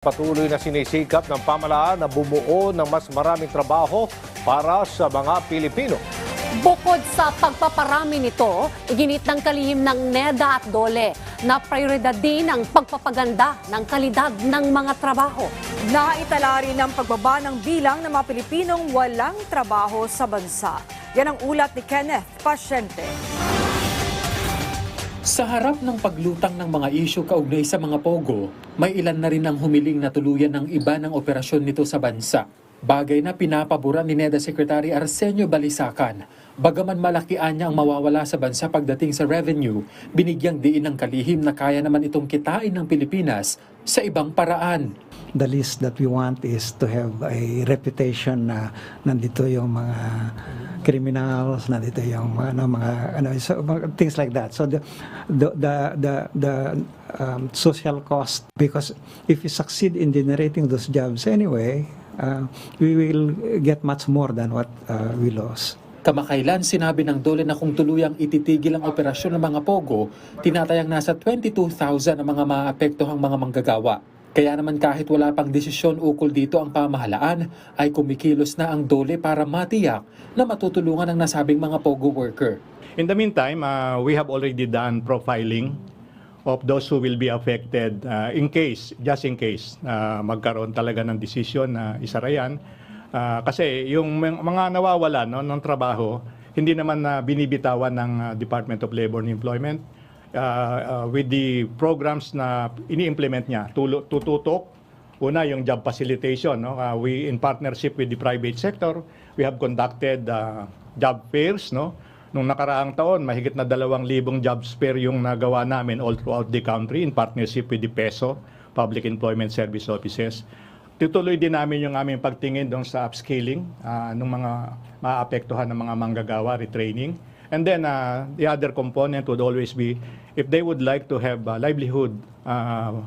Patuloy na sinisikap ng pamalaan na bumuo ng mas maraming trabaho para sa mga Pilipino. Bukod sa pagpaparami nito, iginit ng kalihim ng NEDA at DOLE na prioridad din ang pagpapaganda ng kalidad ng mga trabaho. Naitala rin ang pagbaba ng bilang ng mga Pilipinong walang trabaho sa bansa. Yan ang ulat ni Kenneth Pasyente. Sa harap ng paglutang ng mga isyu kaugnay sa mga pogo, may ilan na rin ang humiling na tuluyan ng iba ng operasyon nito sa bansa. Bagay na pinapaboran ni NEDA Secretary Arsenio Balisacan. Bagaman malakian niya ang mawawala sa bansa pagdating sa revenue, binigyang diin ng kalihim na kaya naman itong kitain ng Pilipinas sa ibang paraan. the least that we want is to have a reputation na nandito yung mga criminals, nandito yung ano, mga, ano, so, things like that. So the the the the, the um, social cost because if we succeed in generating those jobs anyway, uh, we will get much more than what uh, we lost. Kamakailan sinabi ng Dole na kung tuluyang ititigil ang operasyon ng mga pogo, tinatayang nasa 22,000 ang mga maapektuhang mga manggagawa. Kaya naman kahit wala pang desisyon ukol dito ang pamahalaan, ay kumikilos na ang Dole para matiyak na matutulungan ang nasabing mga pogo worker. In the meantime, uh, we have already done profiling of those who will be affected uh, in case, just in case, uh, magkaroon talaga ng desisyon na isara yan. Uh, kasi yung mga nawawala no, ng trabaho, hindi naman na binibitawan ng uh, Department of Labor and Employment uh, uh, with the programs na ini-implement niya. Tututok, una yung job facilitation. No? Uh, we, in partnership with the private sector, we have conducted uh, job fairs. No? Nung nakaraang taon, mahigit na dalawang libong job fair yung nagawa namin all throughout the country in partnership with the PESO, Public Employment Service Offices. Tutuloy din namin yung aming pagtingin doon sa upscaling uh, ng mga maapektuhan ng mga manggagawa, retraining. And then uh, the other component would always be if they would like to have a livelihood uh,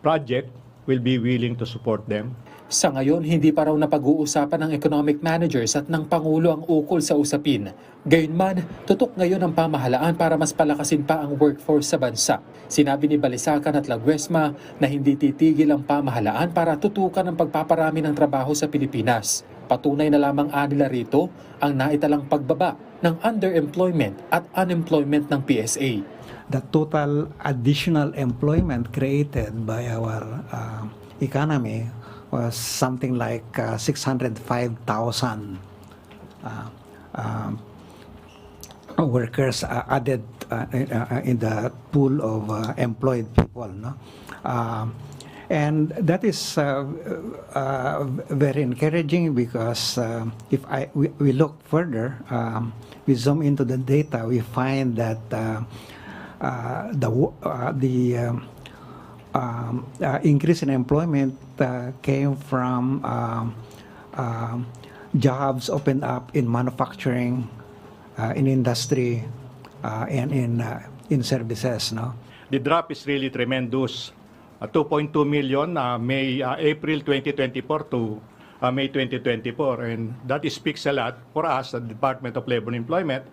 project, we'll be willing to support them. Sa ngayon, hindi pa raw napag-uusapan ng economic managers at ng Pangulo ang ukol sa usapin. Gayunman, tutok ngayon ang pamahalaan para mas palakasin pa ang workforce sa bansa. Sinabi ni Balisacan at Laguesma na hindi titigil ang pamahalaan para tutukan ang pagpaparami ng trabaho sa Pilipinas. Patunay na lamang anila rito ang naitalang pagbaba ng underemployment at unemployment ng PSA. the total additional employment created by our uh, economy was something like uh, 605,000 uh, um, workers uh, added uh, in, uh, in the pool of uh, employed people. No? Um, and that is uh, uh, very encouraging because uh, if I, we, we look further, um, we zoom into the data, we find that uh, uh, the uh, the um, um, uh, increase in employment uh, came from um, um, jobs opened up in manufacturing, uh, in industry, uh, and in uh, in services. No. The drop is really tremendous. Uh, 2.2 million uh, May uh, April 2024 to uh, May 2024 and that speaks a lot for us the Department of Labor and Employment.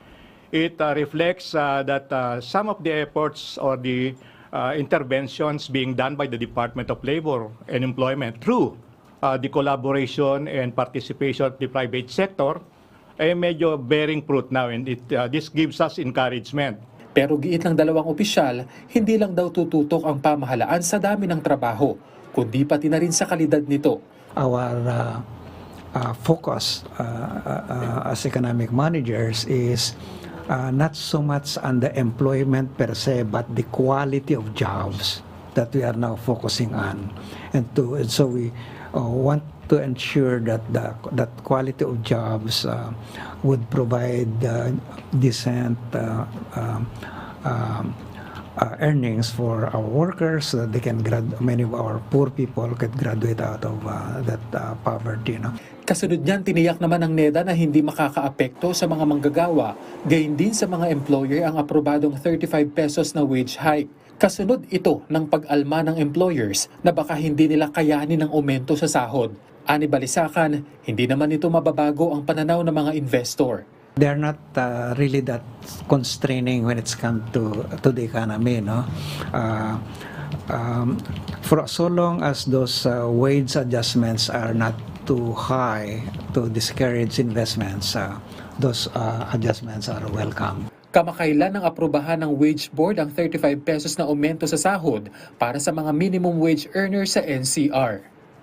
It uh, reflects uh, that uh, some of the efforts or the uh, interventions being done by the Department of Labor and Employment through uh, the collaboration and participation of the private sector ay medyo bearing fruit now and it, uh, this gives us encouragement. Pero giit ng dalawang opisyal, hindi lang daw tututok ang pamahalaan sa dami ng trabaho, kundi pati na rin sa kalidad nito. Our uh, uh, focus uh, uh, uh, as economic managers is uh, not so much on the employment per se, but the quality of jobs that we are now focusing on, and to and so we uh, want to ensure that the that quality of jobs uh, would provide uh, decent uh, um, um, uh, earnings for our workers so that they can grad many of our poor people can graduate out of uh, that uh, poverty no Kasunod niyan, tiniyak naman ng NEDA na hindi makakaapekto sa mga manggagawa, gayon din sa mga employer ang aprobadong 35 pesos na wage hike. Kasunod ito ng pag-alma ng employers na baka hindi nila kayanin ang aumento sa sahod. Ani Balisakan, hindi naman ito mababago ang pananaw ng mga investor. they're not uh, really that constraining when it's come to to the economy no uh, um, for so long as those uh, wage adjustments are not too high to discourage investments, uh, those uh, adjustments are welcome. Kamakailan ng aprubahan ng wage board ang 35 pesos na aumento sa sahod para sa mga minimum wage earners sa NCR.